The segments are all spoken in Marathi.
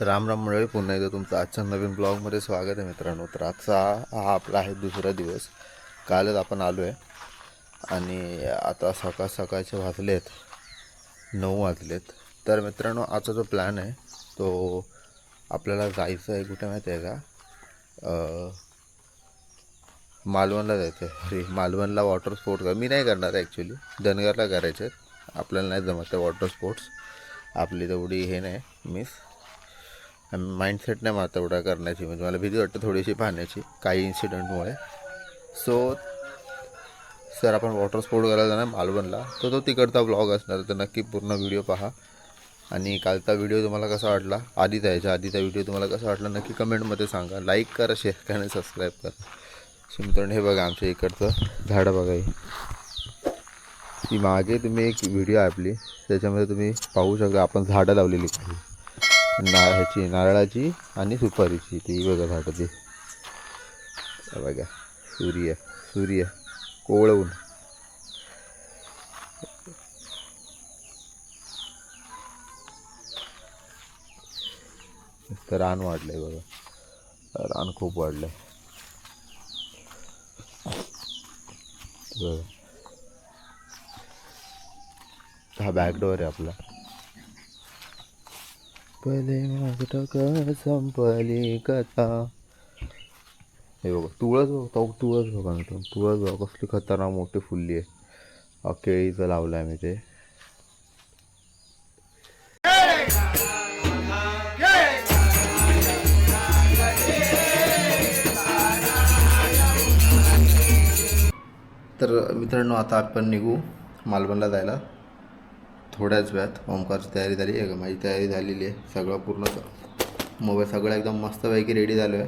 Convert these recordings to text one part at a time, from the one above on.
राम राम मंडळी पुन्हा एकदा तुमचं आजच्या नवीन ब्लॉगमध्ये स्वागत आहे मित्रांनो. तर आजचा हा आपला आहे दुसरा दिवस. कालच आपण आलो आहे आणि आता सकाळ सकाळचे वाजले आहेत नऊ वाजलेत. तर मित्रांनो आजचा जो प्लॅन आहे तो आपल्याला जायचं आहे कुठे माहिती आहे का? मालवणला जायचं आहे अरे मालवणला वॉटर स्पोर्ट मी नाही करणार ॲक्च्युली धनगरला करायचे आहेत आपल्याला नाही जमत आहे वॉटर स्पोर्ट्स आपली तेवढी हे नाही मिस माइंडसेट नाही मला करण्याची. म्हणजे मला भीती वाटते थोडीशी पाहण्याची काही इन्सिडेंटमुळे सो सर आपण वॉटर स्पोर्ट करायला जाणार मालवणला. तर तो तिकडचा ब्लॉग असणार तर नक्की पूर्ण व्हिडिओ पहा. आणि कालचा व्हिडिओ तुम्हाला कसा वाटला? आधी यायचा आधीचा व्हिडिओ तुम्हाला कसा वाटला? नक्की कमेंटमध्ये सांगा. लाईक करा शेअर करा आणि सबस्क्राईब करा. सो मित्रांनो हे बघा आमच्या इकडचं झाडं बघा ही. ती मागे तुम्ही एक व्हिडिओ आपली त्याच्यामध्ये तुम्ही पाहू शकता आपण झाडं लावलेली. काही ना ह्याची नारळाची आणि सुपारीची ती बघा झाडं ती बघा सूर्य सूर्य कोवळवून. तर रान वाढलंय बघा. रान खूप वाढलंय. बघा. हा बॅकडोअर आहे आपला. पहिले माझं संपली कथा. हे बघा तुळस बघता तुळस बघा मित्र तुळस बघा कसली खतरनाक मोठी फुलली आहे. केळीचं लावलं आहे मी ते. तर मित्रांनो आता आपण निघू मालवणला जायला. थोड्याच वेळात ओमकारची तयारी झाली. आहे का माझी तयारी झालेली आहे सगळं पूर्ण मोबाईल सगळं एकदम मस्तपैकी रेडी झालो आहे.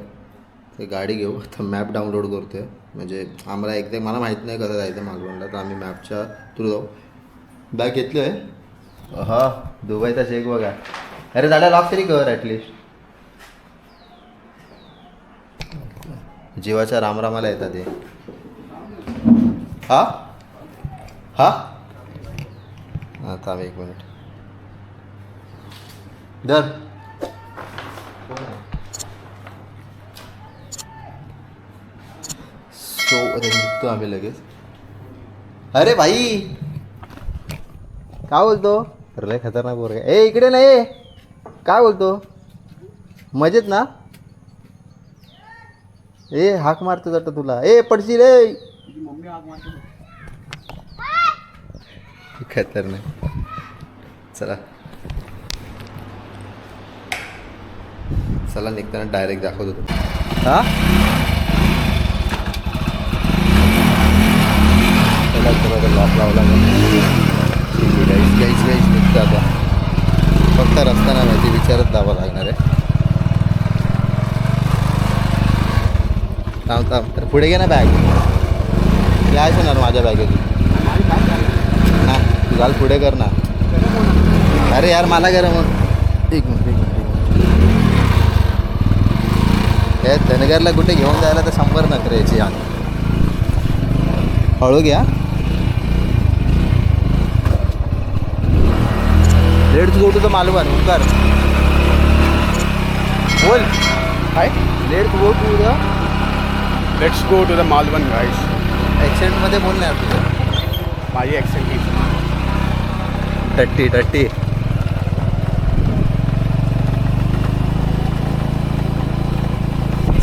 ते गाडी घेऊ. तर मॅप डाउनलोड करतो आहे म्हणजे आम्हाला एकदा मला माहीत नाही कसं जायचं मालवणला तर आम्ही मॅपच्या थ्रू जाऊ. बॅग घेतली आहे. हा दुबईचा शेक बघा. अरे झाडा लॉक तरी कर ॲटलिस्ट जीवाच्या रामरामाला येतात ते हा? हा? हां थांब एक मिनिट. दर सो अरे निघतो आम्ही लगेच. अरे भाई! काय बोलतो? अरे लय खतरनाक बोर ए इकडे नाही काय बोलतो? मजेत ना? ए हाक मारतो जातं तुला. ए पडशील ए. खतरनाक चला। चला निघताना डायरेक्ट दाखवतो तुम्ही हा? चला चला लॉक लावला गाईस गाईस गाईस निघतं आता। फक्त रस्ता नाही माहिती विचारत जावं लागणार आहे। थांब थांब तर पुढे घे ना बॅग काय होणार माझ्या बॅगेतून तू घाल पुढे कर ना. अरे यार मला करा मग. मिनिट एक मिनिट हे धनगरला कुठे घेऊन जायला तर शंभर नखऱ्याची याची हळू घ्या let's go to the Malvan Omkar बोल. Hi, let's go to the let's go to the Malvan, guys. ॲक्सेंटमध्ये बोल ना तुझं. माझी is टट्टी टट्टी.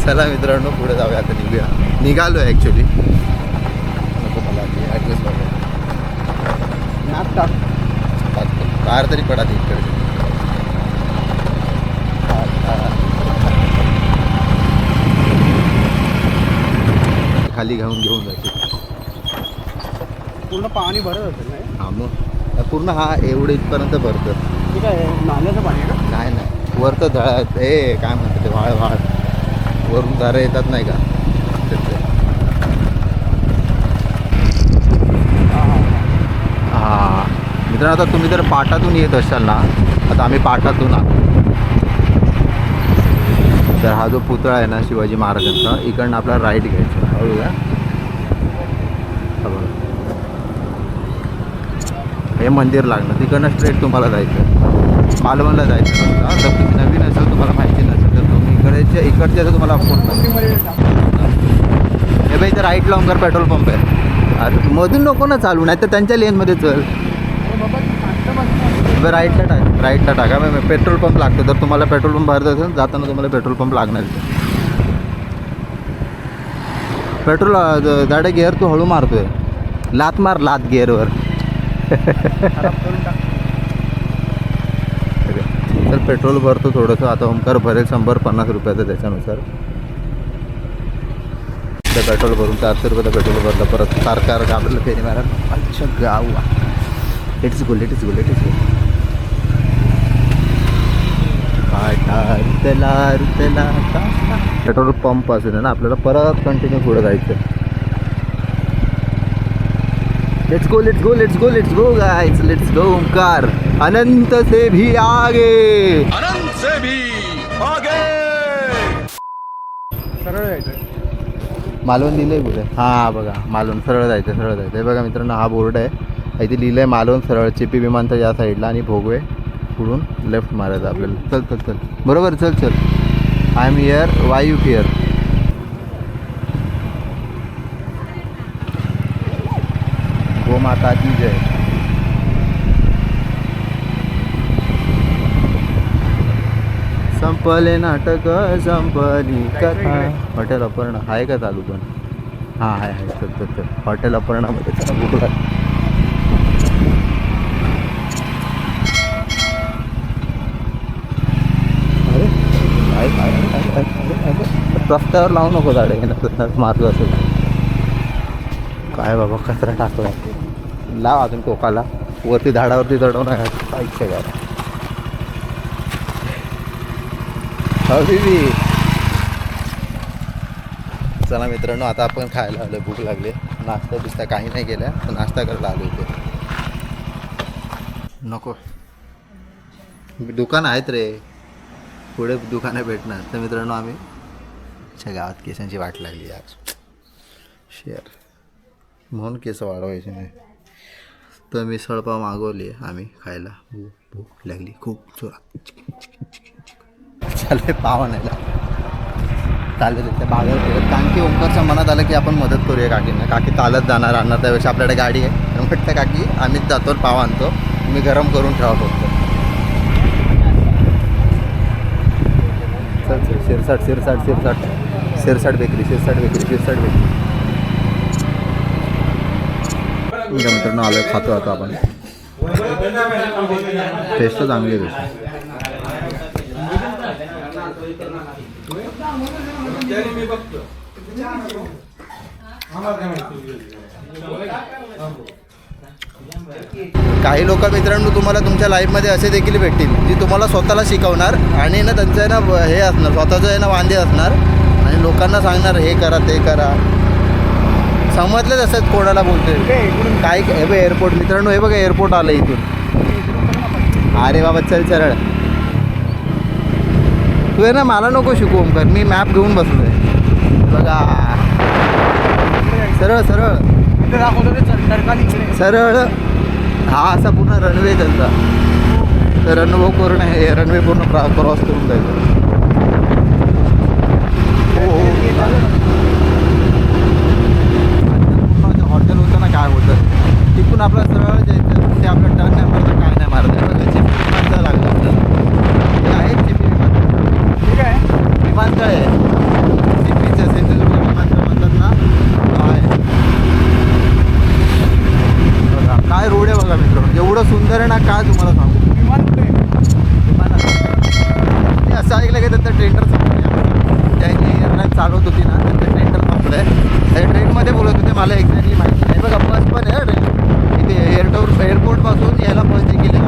चला मित्रांनो पुढे जाऊया आता निघूया. निघालो आहे ॲक्च्युली नको मला ॲड्रेस बघा map टाक. बाहेर तरी पडा ते इकडे. खाली घेऊन घेऊन जायचे पूर्ण पाणी भरत असेल नाही हा मग. पूर्ण हा एवढे इथपर्यंत भरतं. ठीक आहे नाल्याचं पाणी आहे का? नाही नाही. वर तर झळ ए काय म्हणतात ते वाळ वाळ. वरून झाडं येतात नाही का. हा. मित्रांनो आता तुम्ही जर पाटातून येत असाल ना आता आम्ही पाटातून आलो. तर हा जो पुतळा आहे ना शिवाजी महाराजांचा इकडनं आपल्याला राईट घ्यायचा. हळू का हा बघा. हे मंदिर लागलं. तिकडनं स्ट्रेट तुम्हाला जायचं मालवणला जायचं रस्ता तुम्ही नवीन असेल तुम्हाला माहिती नसेल तर तुम्ही इकडच्या इकडच्या तुम्हाला फोन हे बाई इथे राईट लॉंगर पेट्रोल पंप आहे. अरे मधून नको ना चालू नाही तर त्यांच्या लेनमध्ये चल. राईटला टाक राईटला टाका. पेट्रोल पंप लागतो. तर तुम्हाला पेट्रोल पंप भरत असेल जाताना तुम्हाला पेट्रोल पंप लागणार पेट्रोल दाडे गिअर तू हळू मारतोय. लात मार लात गिअरवर तर पेट्रोल भरतो थोडंसं. आता ओमकार भरेल शंभर पन्नास रुपयाचं त्याच्यानुसार. पेट्रोल भरून चारशे रुपयाचं पेट्रोल भरलं. परत कार कार आपल्याला फेरी मॅडम अच्छा गाव. It is good it is good it is good petrol pump असेल ना आपल्याला परत कंटिन्यू पुढे जायचं let's go let's go let's go let's go guys let's go Omkar Anant से भी आगे अनंत से भी आगे सरळ जायचं मालवण लिहिलंय पुढे हां बघा. मालवण सरळ जायचं सरळ जायचं हे बघा मित्रांनो हा बोर्ड आहे. इथे लिहिलंय मालवण सरळ चिपी विमानतळ या साईडला आणि भोगवे पुढून लेफ्ट मारायचं आपल्याला. चल चल चल. बरोबर चल चल. I am here why you fear माता की जय। संपले नाटक संपली कथा। हॉटेल अपर्णा आहे का चालू पण? हां आहे आहे. चल चल चल. हॉटेल अपर्णामध्ये चालू? रस्त्यावर लावू नको झाडे. मारलं असेल. काय बाबा कचरा टाकला लाव अजून टोकाला. वरती झाडावरती चढवून नका. काय इच्छा काय हो, चला मित्रांनो आता आपण खायला आलो भूक लागली. नाश्ता बिस्ता काही नाही केल्या तर नाश्ता करायला आलो इथे. नको. दुकान आहेत रे. पुढे दुकानं भेटणार. तर मित्रांनो आम्ही च्या गावात केसांची वाट लागली आज. शेअर म्हणून केस वाढवायचे नाही तर मिसळपाव मागवली आम्ही खायला. भूक भूक लागली. खूप जोरात. चालले पाव आणायला. चालेल त्या बागेवर फिरत. कारण की ओंकारच्या मनात आलं की आपण मदत करूया काकींना. काकी चालत जाणार आणणार त्यापेक्षा आपल्याकडे गाडी आहे. म्हटलं काकी आम्हीच जातो पाव आणतो. मी गरम करून ठेवा फक्त. चल Shirsat Shirsat Shirsat. Shirsat bakery Shirsat bakery Shirsat bakery. तुमच्या आहे मित्रांनो आलं खातो आता आपण. टेस्ट तर चांगली आहे काही लोक मित्रांनो तुम्हाला तुमच्या लाईफमध्ये असे देखील भेटतील जी तुम्हाला स्वतःला शिकवणार आणि ना त्यांचं आहे ना हे असणार स्वतःचं आहे ना वांदे असणार. आणि लोकांना सांगणार हे करा ते करा. समजलं असतात कोणाला बोलतोय. काय हे बघ एअरपोर्ट मित्रांनो हे बघा एअरपोर्ट आलं इथून. अरे बाबा चल सरळ. तू आहे ना मला नको शिकू ओमकर. मी मॅप घेऊन बसलो आहे बघा. सरळ सरळ. दाखवतो चल- सरळ. हा असा पूर्ण रनवे त्यांचा. तर रनवे पूर्ण हे रनवे पूर्ण क्रॉस करून जायचं हो हो पूर्ण हॉटेल होतं ना काय होतं तिथून आपलं सरळ जायचं ते आपलं टर्न नाही मारतं काय नाही मारत हे चिपी विमानतळ लागलं आपल्याला. हे आहे चिपी विमानतळ ठीक आहे? विमानतळ. आहे चिपीचं सिंधुदुर्ग विमानतळ म्हणतात ना. आहे बघा काय रोड आहे बघा मित्रांनो. एवढं सुंदर आहे ना काय तुम्हाला सांगू? विमान कुठे ते असं ऐकलं की त्यांचं टेंडर संपलं. त्यांनी चालवत होती ना त्यांचं टेंडर संपलं आहे ट्रेनमध्ये बोलत होते मला एक्झॅक्टली माहिती नाही. बघा बस पण आहे ट्रेन एअरपोर्टपासून यायला बस केली आहे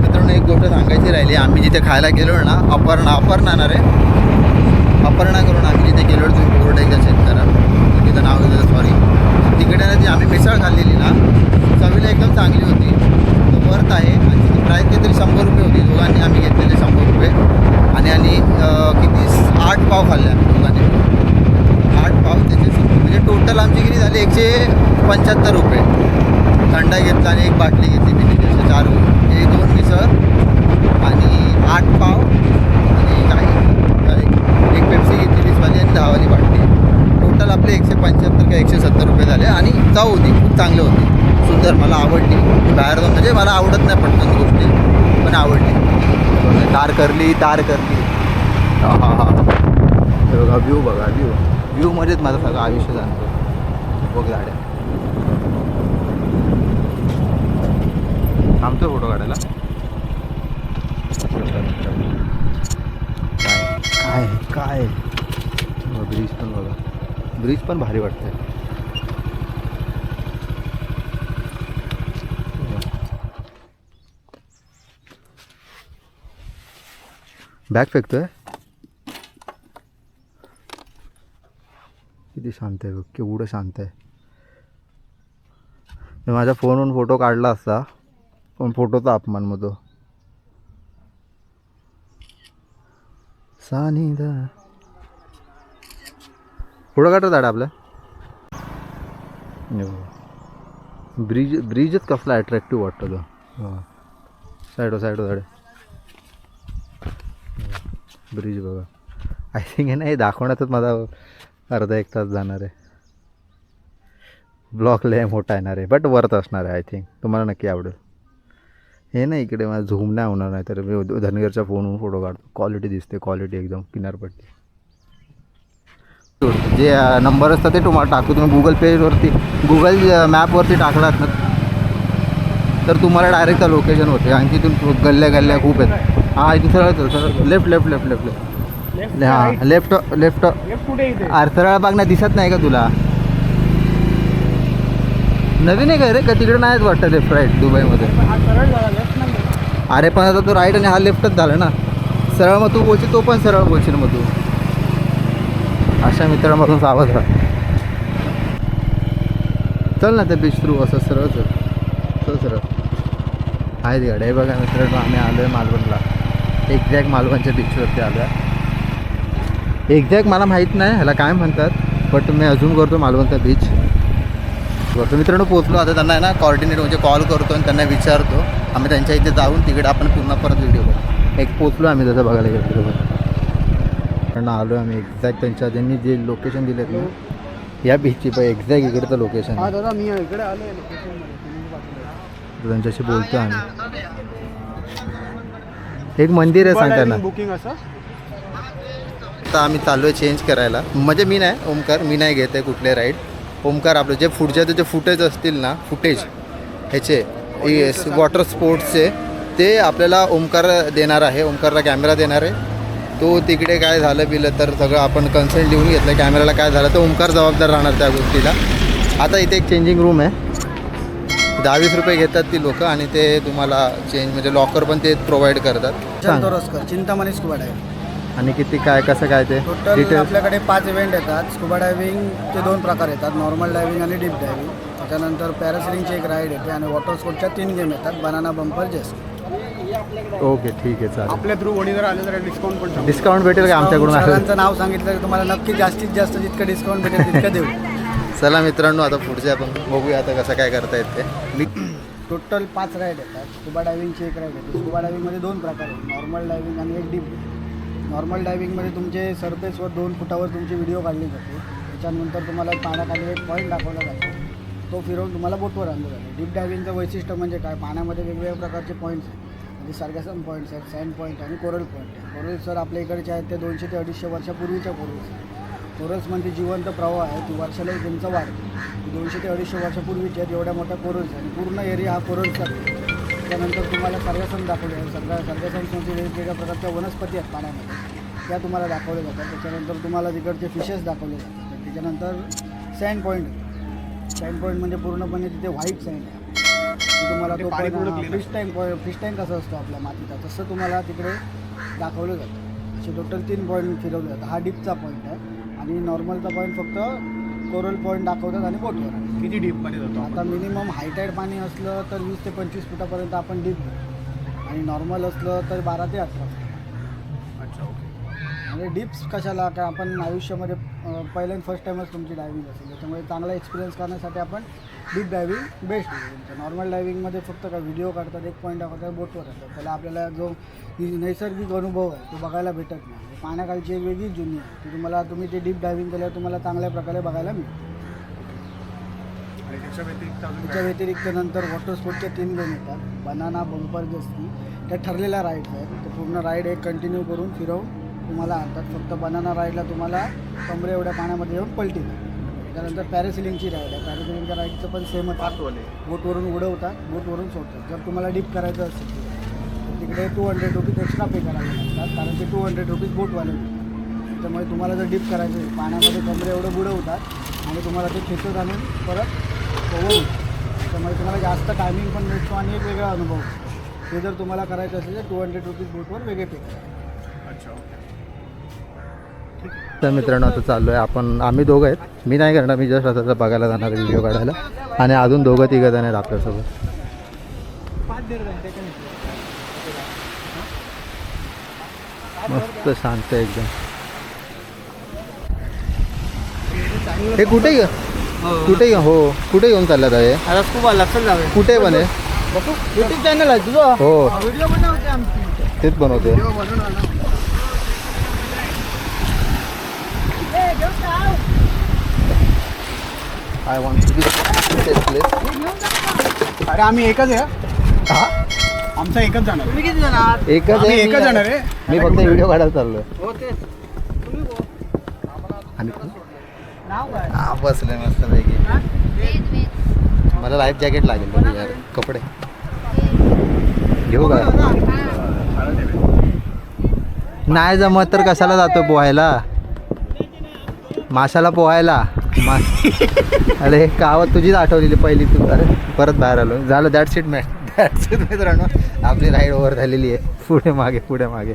मित्रांनो एक गोष्ट सांगायची राहिली. आम्ही जिथे खायला गेलो ना अपर्णा अपर्णा ना रे. अपर्णा करून आम्ही जिथे गेलो तुम्ही बोर्ड एकदा चेक करा तिथं नाव दिलं सॉरी तिकडे ना जी आम्ही मिसळ खाल्लेली ना चवीला एकदम चांगली होती. तो वर्थ आहे आणि तिची प्राईस काहीतरी शंभर रुपये होती. दोघांनी आम्ही घेतलेले शंभर रुपये. आणि आणि किती आठ पाव खाल्ल्या दोघांनी. आठ पाव त्याचे म्हणजे टोटल आमची किती झाली? एकशे पंच्याहत्तर रुपये. थंडा घेतला आणि एक बाटली घेतली मी तिथे चार रुपये हे दोन मिसळ आणि आठ पाव आणि काय एक पेप्सी घेतली वीस वीसवाली आणि दहावाली बाटली. टोटल आपले एकशे पंच्याहत्तर का एकशे सत्तर रुपये झाले आणि चव होती. खूप चांगले होती. सुंदर मला आवडली. बाहेर जाऊन म्हणजे मला आवडत नाही पटकन गोष्टी. पण आवडली. तार करली तार करली. हा हा हा. हे बघा व्ह्यू बघा व्ह्यू व्ह्यूमध्येच माझं सगळं आयुष्य जाणतं. बघ गाड्या थांबतो फोटो काढायला? काय? काय काय? ब्रिज पण बघा. ब्रिज पण भारी वाटतंय. बॅग फेकतोय? किती शांत आहे बघ केवढं शांत आहे. मी माझ्या फोनवरून फोटो काढला असता पण फोटोचा अपमान मग तो सानिद पुढं काढत दाडा आपल्या ब्रिज ब्रिजच कसला अट्रॅक्टिव्ह वाटतो तो साईडो साईडो झाडे. ब्रिज बघा. आय थिंक आहे ना हे दाखवण्यातच माझा अर्धा एक तास जाणार आहे. ब्लॉक लय मोठा येणार आहे बट वर्थ असणार आहे आय थिंक तुम्हाला नक्की आवडेल. हे ना इकडे मला झूम नाही होणार नाही तर मी धनगरच्या फोनवरून फोटो काढतो. क्वालिटी दिसते क्वालिटी एकदम किनारपट्टी. जे नंबर असतात ते तुम्हाला टाकतो. तुम्ही गुगल पेवरती गुगल मॅपवरती टाकलात ना तर तुम्हाला डायरेक्ट त्या लोकेशन होते आणखी इथून गल्ल्या गल्ल्या खूप आहेत. हां इथून सरळ सरळ left left left left left हां लेफ्ट लेफ्ट कुठे इथे? अडथळा बाग नाही दिसत नाही का तुला? नवीन आहे का रे? का तिकडे नाहीच वाटतं लेफ्ट राईट दुबईमध्ये? सरळ अरे पण आता तो राईट आणि हा लेफ्टच झाला ना. सरळ मग तू बोलशील तो पण सरळ बोलशील मग तू. अशा मित्रांपासून सावध राहा. चल ना ते बीच थ्रू असं सरळ चल चल सरळ. आहेत गाड्या हे बघा मित्रांनो आम्ही आलो आहे मालवणला. एक्झॅक्ट मालवणच्या बीचवरती आलो आहे एक्झॅक्ट मला माहीत नाही ह्याला काय म्हणतात बट मी अजून करतो मालवणचा बीच करतो. मित्रांनो पोचलो आता त्यांना आहे ना कॉर्डिनेट म्हणजे कॉल करतो आणि त्यांना विचारतो. आम्ही त्यांच्या इथे जाऊन तिकडे आपण पुन्हा परत व्हिडिओ करू एक पोचलो आम्ही जसं बघायला गेलो तिकडे कारण आलो आम्ही एक्झॅक्ट त्यांच्या त्यांनी जे लोकेशन दिलेत ना या बीचची पण एक्झॅक्ट इकडचं लोकेशन. त्यांच्याशी बोलतो आम्ही. एक मंदिर आहे सांग त्यांना बुकिंग असं? आता आम्ही चाललो आहे चेंज करायला. म्हणजे मी नाही ओमकार मी नाही घेत आहे कुठले राईड ओमकार आपलं जे पुढचे जे फुटेज असतील ना फुटेज ह्याचे वॉटर स्पोर्ट्सचे ते आपल्याला ओमकार देणार आहे ओमकारला कॅमेरा देणार आहे. तो तिकडे काय झालं बिलं तर सगळं आपण कन्सल्ट लिहून घेतलं कॅमेराला काय झालं तर ओमकार जबाबदार राहणार त्या गोष्टीला. आता इथे एक चेंजिंग रूम आहे. दहावीस रुपये घेतात ती लोक आणि ते तुम्हाला चेंज म्हणजे लॉकर पण ते प्रोव्हाइड करतात. सांग. चिंतामणी स्कुबा डायव्हिंग आणि किती काय कसं काय ते? टोटल डिटेल्स आपल्याकडे पाच इव्हेंट येतात. स्कुबा डायव्हिंगचे दोन प्रकार येतात. नॉर्मल डायव्हिंग आणि डीप डायव्हिंग त्याच्यानंतर पॅरासिलिंगची एक राईड येते आणि वॉटर स्पोर्टच्या तीन गेम येतात. बनाना बंपर जेस्ट ओके ठीक आहे चालेल. आपल्या थ्रू वडी जर आले तर डिस्काउंट पण डिस्काउंट भेटेल का आमच्याकडून? सरांचं नाव सांगितलं की तुम्हाला नक्की जास्तीत जास्त जितकं डिस्काउंट भेटेल तितकं देऊ. चला मित्रांनो आता पुढचे आपण बघूया आता कसं काय करता येते मी टोटल पाच राईड येतात. स्कुबा डायविंगची एक राईड येते. स्कुबा डायविंगमध्ये दोन प्रकार आहेत. नॉर्मल डायविंग आणि एक डीप नॉर्मल डायव्हिंगमध्ये तुमचे सरफेसवर दोन फुटावर तुमची व्हिडिओ काढली जाते. त्याच्यानंतर तुम्हाला पाण्याखाली एक पॉईंट दाखवला जातो. तो फिरवून तुम्हाला बोटवर आणलं जातो. डीप डायविंगचं वैशिष्ट्य म्हणजे काय? पाण्यामध्ये वेगवेगळ्या प्रकारचे पॉईंट्स आहेत. म्हणजे सर्गसन पॉईंट्स आहेत सँड पॉईंट आणि कोरल पॉईंट आहे कोरल सर आपल्या इकडचे आहेत ते दोनशे ते अडीचशे वर्षापूर्वीच्या कोरल्स कोरल्स म्हणजे जिवंत प्रवाह आहे. ती वर्षाला त्यांचा वाढ. दोनशे ते अडीचशे वर्षापूर्वीचे आहेत एवढ्या मोठ्या कोरल्स आणि पूर्ण एरिया हा कोरल्सचा आहे. त्यानंतर तुम्हाला सर्गसन दाखवले आहे. सगळ्या सर्गसनमध्ये वेगवेगळ्या प्रकारच्या वनस्पती आहेत पाण्यामध्ये. त्या तुम्हाला दाखवल्या जातात. त्याच्यानंतर तुम्हाला तिकडचे फिशेस दाखवले जातात. तर त्याच्यानंतर सँड पॉईंट सँड पॉईंट म्हणजे पूर्णपणे तिथे व्हाईट सँड आहे. ते तुम्हाला तो पण फिश टँक फिश टँक कसं असतो आपल्या मातीचा. तसं तुम्हाला तिकडे दाखवलं जातं. असे टोटल तीन पॉईंट फिरवले जातात. हा डीपचा पॉईंट आहे. आणि नॉर्मलचा पॉईंट फक्त कोरल पॉईंट दाखवतात आणि बोटवर किती डीपमध्ये जातो? आता मिनिमम हायटाईड पाणी असलं तर वीस ते पंचवीस फुटापर्यंत आपण डीप घेऊ. आणि नॉर्मल असलं तर बारा ते अठरा. म्हणजे डिप्स कशाला? काय आपण आयुष्यामध्ये पहिल्यांदा फर्स्ट टाईमच तुमची डायव्हिंग असेल. त्याच्यामुळे चांगला एक्सपिरियन्स करण्यासाठी आपण डीप डायव्हिंग बेस्ट आहे. नॉर्मल डायव्हिंगमध्ये फक्त काय व्हिडिओ काढतात एक पॉईंट दाखवतात बोटवर असतात त्याला आपल्याला जो नैसर्गिक अनुभव आहे तो बघायला भेटत नाही. पाण्याखालची एक वेगळीच जुनी आहे. ती तुम्हाला तुम्ही ते डीप डायव्हिंग केल्यावर तुम्हाला चांगल्या प्रकारे बघायला मिळेल त्याच्या व्यतिरिक्त नंतर वॉटर स्पोर्टच्या तीन गेम येतात. बनाना बंपर जे असती त्या ठरलेल्या राईड्स आहेत. ते पूर्ण राईड एक कंटिन्यू करून फिरवून तुम्हाला आणतात. फक्त बनाना राईडला तुम्हाला कमरे एवढ्या पाण्यामध्ये येऊन पलटी त्यानंतर पॅरासिलिंगची राईड आहे. पॅरासिलिंगच्या राईडचं पण सेमच बोटवरून उडवतात बोटवरून सोडतात. जर तुम्हाला डिप करायचं असेल तर तिकडे two hundred rupees extra pay करावे लागतात. कारण ते टू हंड्रेड रुपीज बोटवाले. त्यामुळे तुम्हाला जर डिप करायचं पाण्यामध्ये कमरे एवढं बुडवतात आणि तुम्हाला ते खेचत आणून परत होतं त्यामुळे तुम्हाला जास्त टायमिंग पण भेटतो आणि एक वेगळा अनुभव. ते जर तुम्हाला करायचं असेल तर टू हंड्रेड रुपीज बोटवर वेगळे पे तर मित्रांनो आता चाललो आहे आपण. आम्ही दोघं आहेत. मी नाही करणार मी जस्ट आता बघायला जाणार व्हिडिओ काढायला. आणि अजून दोघं तिघं जण आहेत आपल्यासोबत. मस्त शांत आहे एकदम. हे कुठे गे? कुठे हो. कुठे घेऊन चालल्यात आहे आता खूप लक्षात कुठे पण आहे. युट्यूब चॅनल आहे तुझं. हो. तेच बनवते. आय वॉन्ट प्लेस अरे आम्ही एकच आहे हा? आमचा एकच जाणार तुम्ही किती जाणार? एकच आहे एकच जाणार आहे. मी फक्त व्हिडिओ काढायला चाललोय. हो. आणि हा बसले मस्त पैकी मला लाईफ जॅकेट लागेल यार. कपडे. घेऊ का? नाही जमत तर कशाला जातो पोहायला? माशाला पोहायला. मा अरे कावत तुझीच आठवलेली पहिली तू. अरे परत बाहेर आलो. झालं that seat match that seat मित्रांनो. आपली राईड ओव्हर झालेली आहे. पुढे मागे पुढे मागे.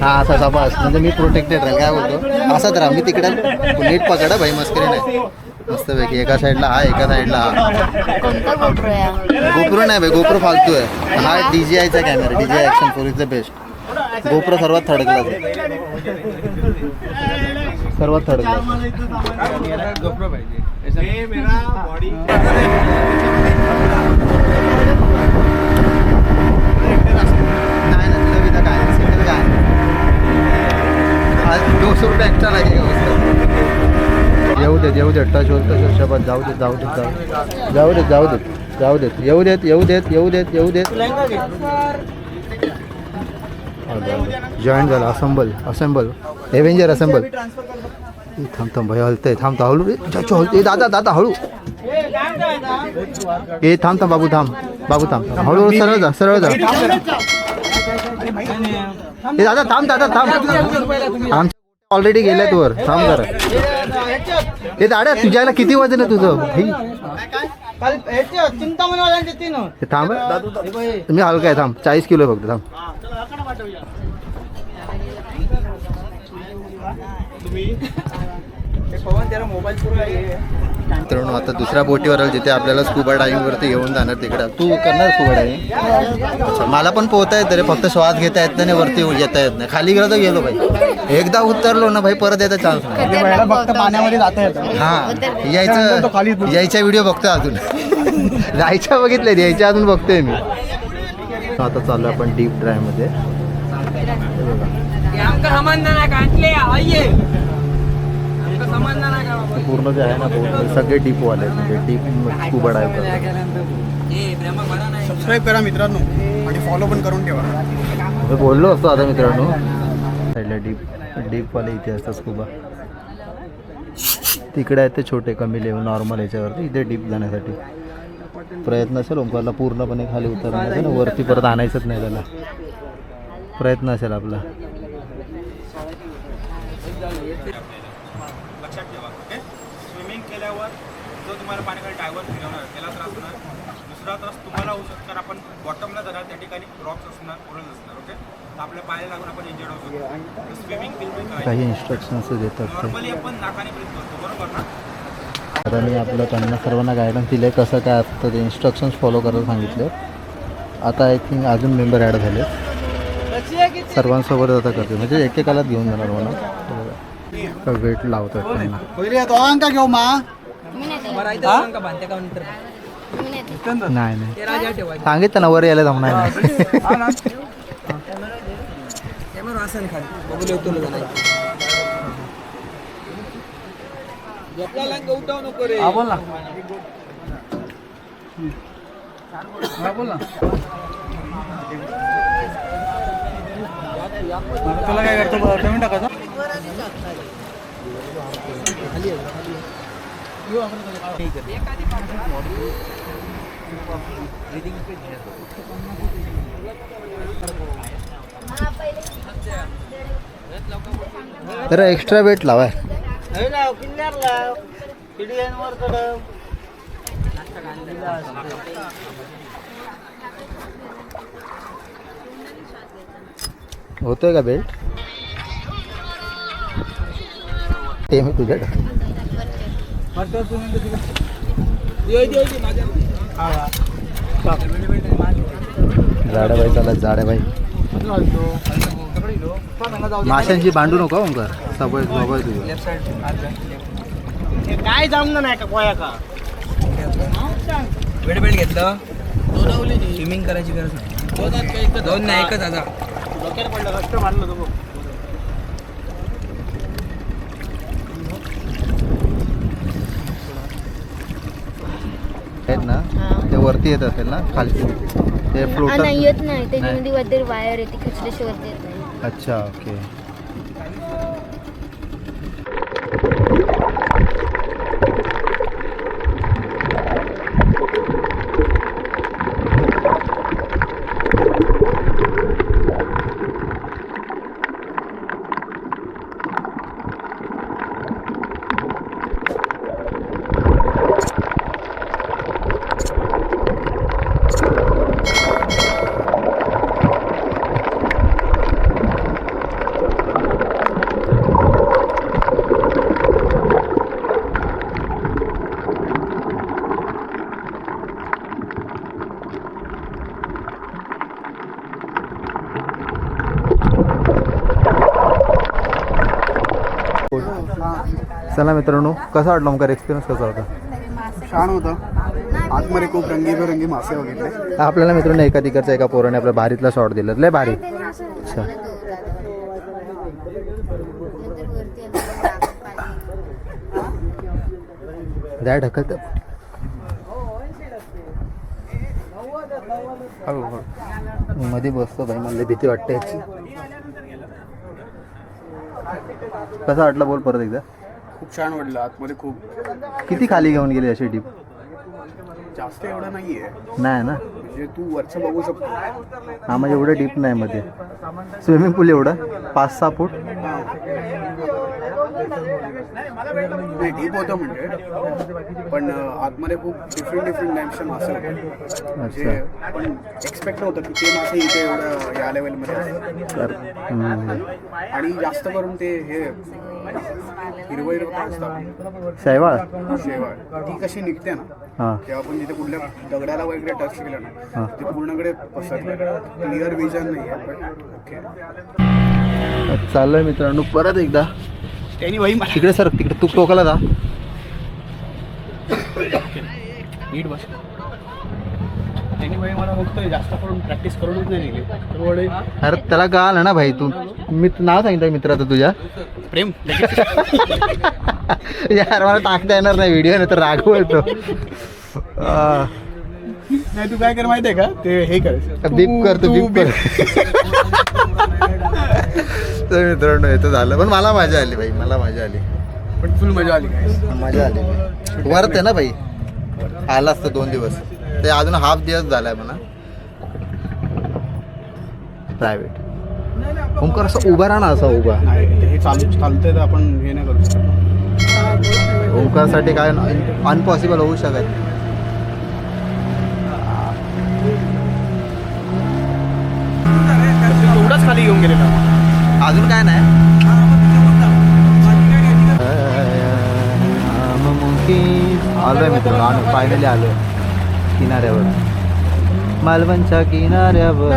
हा असा सपास बस म्हणजे मी प्रोटेक्टेड राहील काय बोलतो? असाच राहा. मी तिकडे नीट पकडा भाई मस्करी नाही. मस्तपैकी एका साईडला हा एका साईडला हा. गोप्रो नाही भाई गोप्रो फालतू आहे. हा डी आयचा camera D action four is the best GoPro सर्वात थर्ड क्लास आहे सर्वात थर्ड लागेल येऊ देत येऊ देत टच होत शपथ जाऊ देत जाऊ देत. जाऊ देत जाऊ देत जाऊ देत. येऊ देत येऊ देत येऊ देत येऊ देत. जॉईन झाला असेंबल असेंबल एव्हेंजर असेंबल थांब थांब भाई हलतंय. थांब हळू हळू. ए दादा दादा हळू. ए थांब थांब बाबू थांब. बाबू थांब. हळू हळू सरळ जा सरळ जा. ए दादा थांब दादा थांब. थांब ऑलरेडी गेल्यात वर. थांब जरा. ए दादा तुझ्याला किती वजन आहे तुझं? थांब. हं. मी हलका आहे थांब. चाळीस किलो फक्त थांब. मित्रांनो आता दुसऱ्या बोटीवर आलो जिथे आपल्याला स्कुबा डायव्हिंग वरती घेऊन जाणार तिकडे. तू करणार स्कुबा डायव्हिंग अच्छा मला पण पोहता येतं रे फक्त श्वास घेता येत नाही आणि वरती येता येत नाही. खाली गेलो तर गेलो भाई. एकदा उतरलो ना भाई परत यायचा चान्स नाही. वेळेला फक्त पाण्यामध्ये जाता येतं. हा. तो यायचं. यायच्या व्हिडिओ बघतोय अजून. जायच्या बघितले यायच्या अजून बघतोय मी. आता चालू आपण डीप ड्रायमध्ये. पूर्ण जे आहे ना बोट सगळे डीप वाले म्हणजे डीप स्कुबा डायव्ह सबस्क्राईब करा मित्रांनो आणि फॉलो पण करून ठेवा. मी बोललो असतो आता मित्रांनो. साईडला डीप डीपवाले इथे असतात स्कुबा तिकडे आहेत ते छोटे कमी लेवल नॉर्मल याच्यावरती. इथे डीप जाण्यासाठी. प्रयत्न असेल ओंकारला पूर्णपणे खाली उतरण्याचा ना वरती परत आणायचंच नाही त्याला. प्रयत्न असेल आपला. लक्षात ठेवा ओके? स्विमिंग केल्यावर जो तुम्हाला पाण्याखाली डायव्हर फिरवणार त्याला त्रास होणार. दुसरा त्रास तुम्हाला होऊ शकतो कारण आपण बॉटमला जाणार त्या ठिकाणी रॉक्स असणार कोरल असणार ओके? आपल्या पायाला लागून आपण इंजर्ड होऊ शकतो. स्विमिंग बिलकुल काही इन्स्ट्रक्शन्स देतात नॉर्मली आपण नाकाने ब्रीथ करतो बरोबर ना? आता मी आपलं त्यांना सर्वांना गायडन्स दिलं आहे कसं काय असतं ते इन्स्ट्रक्शन्स फॉलो करायला सांगितले आता आय थिंक अजून मेंबर ॲड झाले सर्वांसोबत आता करते म्हणजे एकेकालाच घेऊन जाणार मला वेट लावतात त्यांना. पहिले तो अंका घेऊ मा. नाही नाही. सांगितलं ना वर यायला जमणार नाही. हा बोल ना. हा बोल ना. तुला काय करतो पेमेंट टाकायचं तर एक्स्ट्रा वेट लावाय. होतोय का बेल्ट? ते मी तुझ्या जाड्याबाई चालत जाड्याबाई माशांची भांडू नको ओंकार. तुझं. काय जमलं नाही का कोया का? वेळ वेळ घेतलं. स्विमिंग करायची गरज नाही. दोन नाही एकच आता. डोक्यात पडलं कष्ट मारलं तो आहेत ना? ते वरती येत असेल ना खाली ते फ्लोटर नाही येत नाही. त्याच्यामध्ये वायर येते खेचल्याशिवाय वरती येत नाही. अच्छा ओके चला मित्रांनो कसा वाटला मग एक्सपिरियन्स कसा होता? छान होतं. आतमध्ये खूप रंगीबेरंगी मासे वगैरे. आपल्याला मित्रांनो एका तिकडच्या एका पोराने आपल्या भारीतला शॉट दिला. लय भारी. अच्छा. द्या ढकलत. मध्ये बसतो भाई मला भीती वाटते याची. कसा वाटला बोल परत एकदा? खूप छान वाटलं आतमध्ये खूप. किती खाली घेऊन गेली अशी टीप? जास्त एवढं नाहीये. नाही ना? म्हणजे तू वरचं बघू शकतो. हा म्हणजे एवढं डीप नाही मध्ये. स्विमिंग पूल एवढं? पाच सहा फूट? नाही डीप होतं म्हणजे. पण आतमध्ये खूप डिफरंट डिफरंट टाईपचे मासे होते म्हणजे आपण एक्सपेक्ट नव्हतं की ते मासे इथे एवढं या लेवलमध्ये. आणि जास्त करून ते हे हिरवं हिरवं काय असतं शैवाळ? शेवाळ. ती कशी निघते ना तेव्हा आपण जिथे कुठल्या दगडाला वगैरे टच केलं. ना ते पूर्णकडे पसरलं क्लिअर विजन नाही आहे पण ओके चाललोय मित्रांनो परत एकदा त्यांनी भाई मला तिकडे सर तिकडे तू टोकाला जा. नीट बस. त्यांनी भाई मला बघतोय जास्त करून प्रॅक्टिस करूनच नाही अरे त्याला का आलं ना भाई तू मी नाव सांगितलं मित्राचं तुझ्या. प्रेम. यार मला टाकता येणार नाही व्हिडिओ नाही तर रागव येतो आ, नाही तू काय कर माहितीये का? ते हे कर. बीप कर तू बीप कर. तर मित्रांनो येतं झालं. पण मला मजा आली भाई मला मजा आली. पण फुल मजा आली मजा आली. वरत आहे ना भाई आला असतं दोन दिवस. ते अजून हाफ दिवस झालाय म्हणा. प्रायव्हेट ओंकार असं उभा राहा ना असा उभा. हे चालू चालतंय तर आपण हे नाही करू शकत. ओंकारसाठी काय अनपॉसिबल होऊ शकत गेलेला अजून काय नाही? आलोय मित्रांनो आम्ही फायनली आलोय. किनाऱ्यावर. मालवणच्या किनाऱ्यावर.